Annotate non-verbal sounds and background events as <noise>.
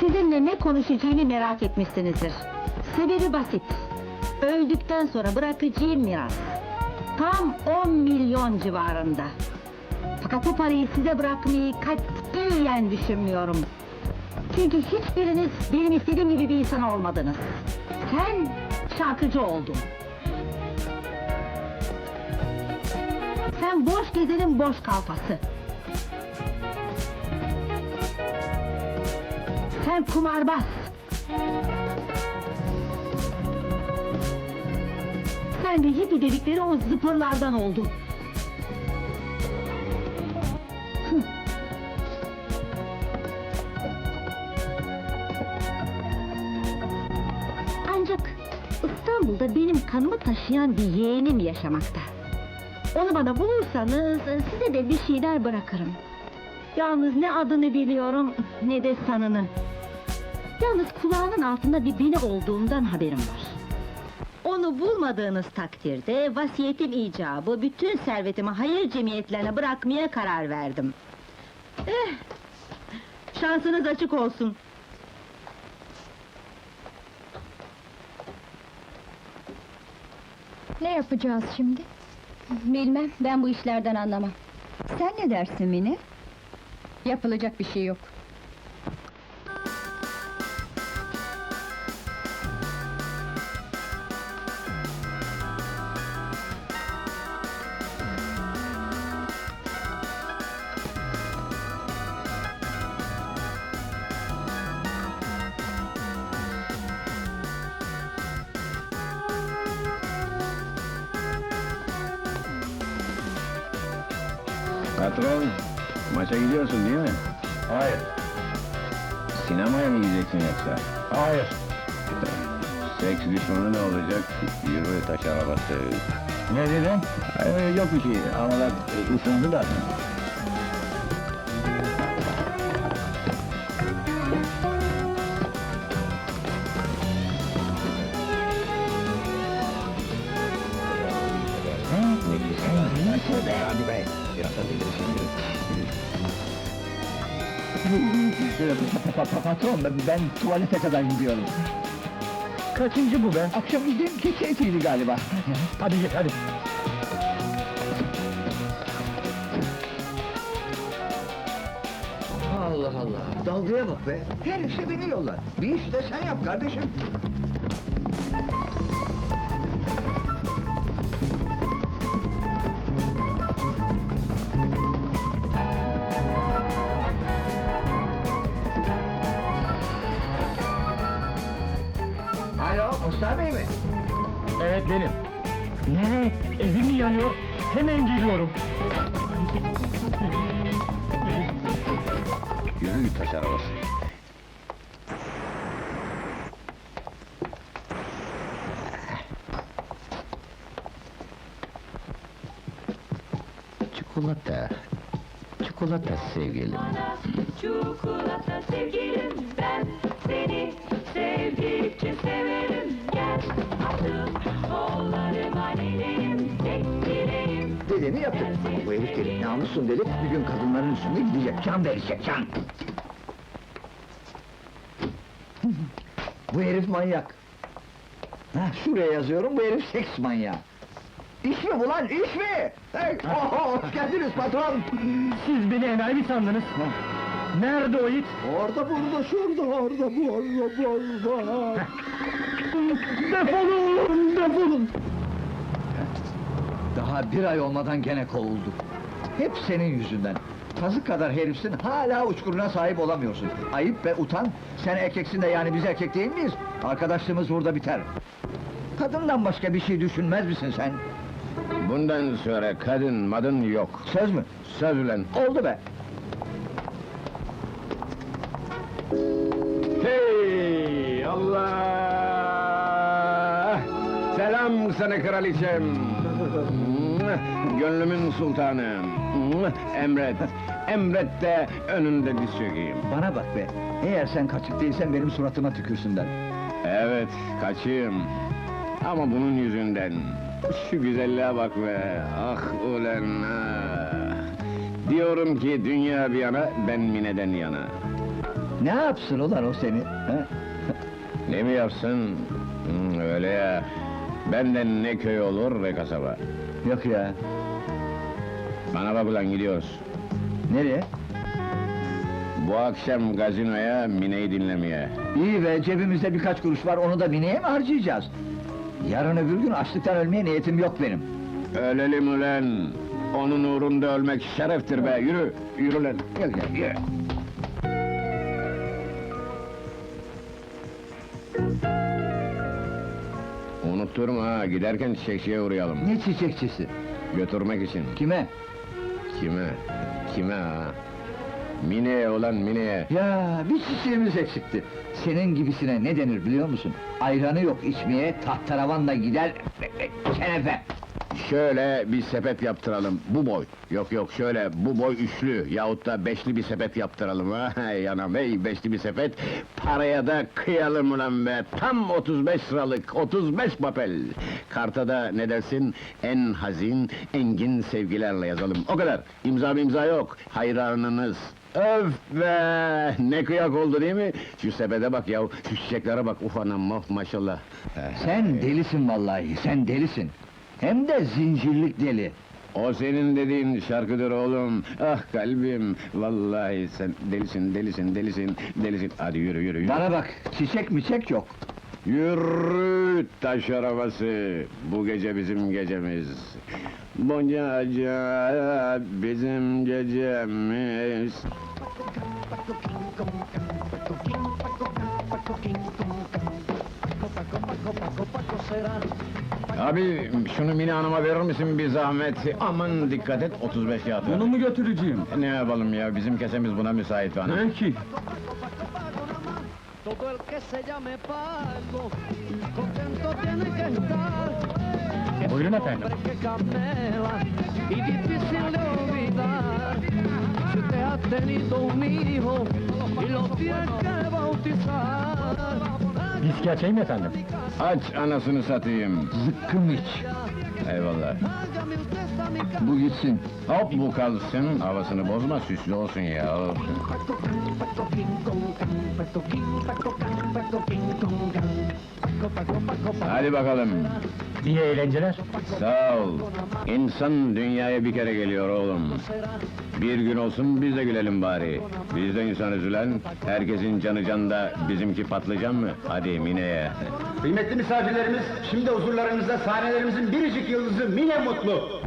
Sizinle ne konuşacağını merak etmişsinizdir. Sebebi basit. Öldükten sonra bırakacağım miras. Tam 10 milyon civarında. Fakat bu parayı size bırakmayı katiyen düşünmüyorum. Çünkü hiçbiriniz benim istediğim gibi bir insan olmadınız. Sen şarkıcı oldun. Sen boş gezenin boş kalfası. Sen kumarbaz. Sen de hippie dedikleri o zıpırlardan oldun. Ancak İstanbul'da benim kanımı taşıyan bir yeğenim yaşamakta. Onu bana bulursanız size de bir şeyler bırakırım. Yalnız ne adını biliyorum ne de sanını. Yalnız kulağının altında bir beni olduğundan haberim var. Onu bulmadığınız takdirde vasiyetim icabı bütün servetimi hayır cemiyetlerine bırakmaya karar verdim. Eh, şansınız açık olsun. Ne yapacağız şimdi? Bilmem, ben bu işlerden anlamam. Sen ne dersin Mine? Yapılacak bir şey yok. Patron, maça gidiyorsun değil mi? Hayır, Sinemaya mı gideceksin yoksa? hayır. Seks düşmanı ne olacak? Yürü taş arabası. Ne dedin? Ee, yok bir şey, havalar ısındı da. Hadi be. Patron, ben tuvalete kadar gidiyorum. Kaçıncı bu be? Akşam gideyim ki keyfiydi galiba. Hadi git, hadi. Allah Allah, dalgaya bak be. Her işe beni yollar. Bir iş de sen yap kardeşim. Mustafa Bey mi? Evet benim. Ne? Evim mi yanıyor? Hemen geliyorum. Yürü taş arabası. Çikolata. Çikolata sevgilim. Çikolata sevgilim ben seni sevdikçe severim gel kollarıma Dediğini yaptık. Bu herif gelip namusun dedik, bir gün kadınların üstünde gidecek, can verecek, can! bu herif manyak. Ha, şuraya yazıyorum, bu herif seks manyağı. İş mi bu lan, iş mi? Hey, oho, hoş geldiniz patron! Siz beni enayi mi sandınız? Nerede o it? Orada, burada, şurada, orada, burada, burada! Defolun! Defolun! Daha bir ay olmadan gene kovuldu. Hep senin yüzünden. Kazık kadar herifsin, hala uçkuruna sahip olamıyorsun. Ayıp ve utan, sen erkeksin de yani biz erkek değil miyiz? Arkadaşlığımız burada biter. Kadından başka bir şey düşünmez misin sen? Bundan sonra kadın madın yok. Söz mü? Söz ulan. Oldu be! Selam sana kraliçem. Gönlümün sultanı. Emret. Emret de önünde diz çökeyim. Bana bak be, eğer sen kaçık değilsen benim suratıma tükürsünler. Evet, kaçayım. Ama bunun yüzünden. Şu güzelliğe bak be. Ah ulan ah. Diyorum ki dünya bir yana, ben Mine'den yana. Ne yapsın ulan o seni? ha? Ne mi yapsın? Hmm, öyle ya. Benden ne köy olur ne kasaba. Yok ya. Bana bak ulan gidiyoruz. Nereye? Bu akşam gazinoya Mine'yi dinlemeye. İyi ve cebimizde birkaç kuruş var, onu da bineye mi harcayacağız? Yarın öbür gün açlıktan ölmeye niyetim yok benim. Ölelim ulan! Onun uğrunda ölmek şereftir be, yürü! Yürü lan! Gel gel, yürü! Unutturma ha, giderken çiçekçiye uğrayalım. Ne çiçekçisi? Götürmek için. Kime? Kime? Kime ha? Mine'ye ulan Mine'ye! Ya bir çiçeğimiz eksikti. Senin gibisine ne denir biliyor musun? Ayranı yok içmeye, tahtaravanla gider, kenefe. Şöyle bir sepet yaptıralım, bu boy. Yok yok, şöyle bu boy üçlü yahut da beşli bir sepet yaptıralım <laughs> ha. Yanam hey, beşli bir sepet. Paraya da kıyalım ulan be. Tam 35 liralık, 35 papel. Karta da ne dersin? En hazin, engin sevgilerle yazalım. O kadar. İmza imza yok. Hayranınız. Öf be! Ne kıyak oldu değil mi? Şu sepete bak ya, şu çiçeklere bak. Uf anam, oh, maşallah. Sen delisin vallahi, sen delisin. Hem de zincirlik deli. O senin dediğin şarkıdır oğlum. Ah kalbim, vallahi sen delisin, delisin, delisin, delisin. Hadi yürü, yürü, yürü. Bana bak, çiçek miçek yok. Yürü taş arabası, bu gece bizim gecemiz. Bu gece bizim gecemiz. Abi şunu Mine Hanım'a verir misin bir zahmet? Aman dikkat et 35 yatır. Bunu mu götüreceğim? Ne yapalım ya bizim kesemiz buna müsait bana. Peki. Todo el que se llame Paco, contento tiene que estar. Buyurun efendim. Y difícil de olvidar. Si usted ha tenido un hijo y lo tiene que bautizar. Viski açayım mı efendim? Aç anasını satayım. Zıkkım iç. Eyvallah. Bu gitsin. Hop bu kalsın, havasını bozma, süslü olsun ya. Hadi bakalım. İyi eğlenceler. Sağ ol. İnsan dünyaya bir kere geliyor oğlum. Bir gün olsun biz de gülelim bari. Biz de insan üzülen, herkesin canı canda bizimki patlıcan mı? Hadi Mine'ye. Kıymetli misafirlerimiz, şimdi huzurlarınızda sahnelerimizin biricik yıldızı Mine Mutlu.